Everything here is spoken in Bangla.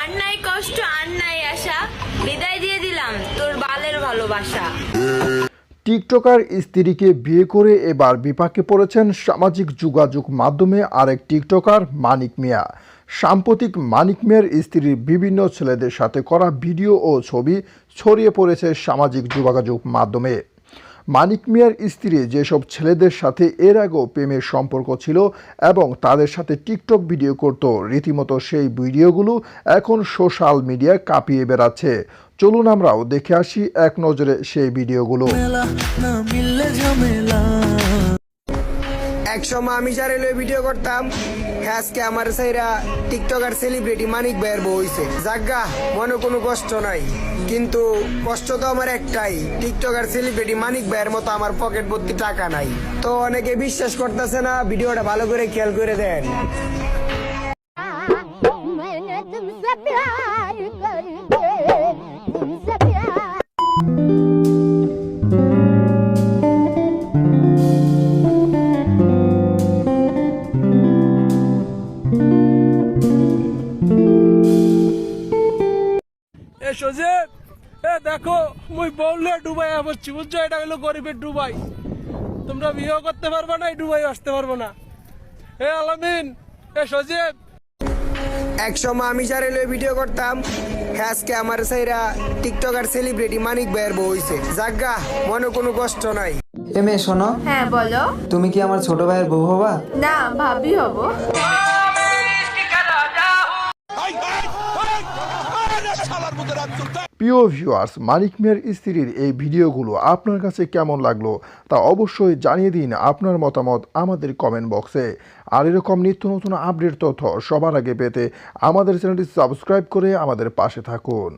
আর নাই কষ্ট আর নাই আশা। বিদায় দিয়ে দিলাম তোর বালের ভালোবাসা। টিকটকার স্ত্রীকে বিয়ে করে এবার বিপাকে পড়েছেন সামাজিক যোগাযোগ মাধ্যমে আরেক টিকটকার মানিক মিয়া। সাম্প্রতিক মানিক মিয়ার স্ত্রীর বিভিন্ন ছেলেদের সাথে করা ভিডিও ও ছবি ছড়িয়ে পড়েছে সামাজিক যোগাযোগ মাধ্যমে। মানিক মিয়ার স্ত্রী যেসব ছেলেদের সাথে এর আগেও প্রেমের সম্পর্ক ছিল এবং তাদের সাথে টিকটক ভিডিও করত, রীতিমতো সেই ভিডিওগুলো এখন সোশ্যাল মিডিয়া কাঁপিয়ে বেড়াচ্ছে। চলুন আমরাও দেখে আসি এক নজরে সেই ভিডিওগুলো। এক সময় আমি যারে লয়ে ভিডিও করতাম আজকে আমার সাইরা টিকটকার সেলিব্রিটি মানিক ভাইয়ের বউ হইছে। জাগা মনে কোনো কষ্ট নাই। কিন্তু কষ্ট তো আমার একটাই টিকটকার সেলিব্রিটি মানিক ভাইয়ের মতো আমার পকেট ভর্তি টাকা নাই। তো অনেকে বিশ্বাস করতেছে না, ভিডিওটা ভালো করে খেয়াল করে দেন। এ সজীব এ দেখো মুই বললে ডুবাই আসছি বুঝছ? এটা হলো গরিবের ডুবাই। তোমরা বিয়ে করতে পারবে না এই ডুবাই আসতে পারব না। এ আলামিন এ সজীব এক সময় আমি যারে লয়ে ভিডিও করতাম আজকে আমার সাইরা টিকটকার সেলিব্রিটি মানিক ভাইয়ের বউ হইছে। জাগা মনে কোনো কষ্ট নাই। এ মেয়ে শোনো। হ্যাঁ বলো। তুমি কি আমার ছোট ভাইয়ের বউ হবা? না ভাবি হব। প্রিয় ভিউয়ার্স মানিক মিয়ার স্ত্রীর এই ভিডিওগুলো আপনার কাছে কেমন লাগল তা অবশ্যই জানিয়ে দিন আপনার মতামত আমাদের কমেন্ট বক্সে আর এরকম নিত্য নতুন আপডেট তথ্য সবার আগে পেতে আমাদের চ্যানেলটি সাবস্ক্রাইব করে আমাদের পাশে থাকুন।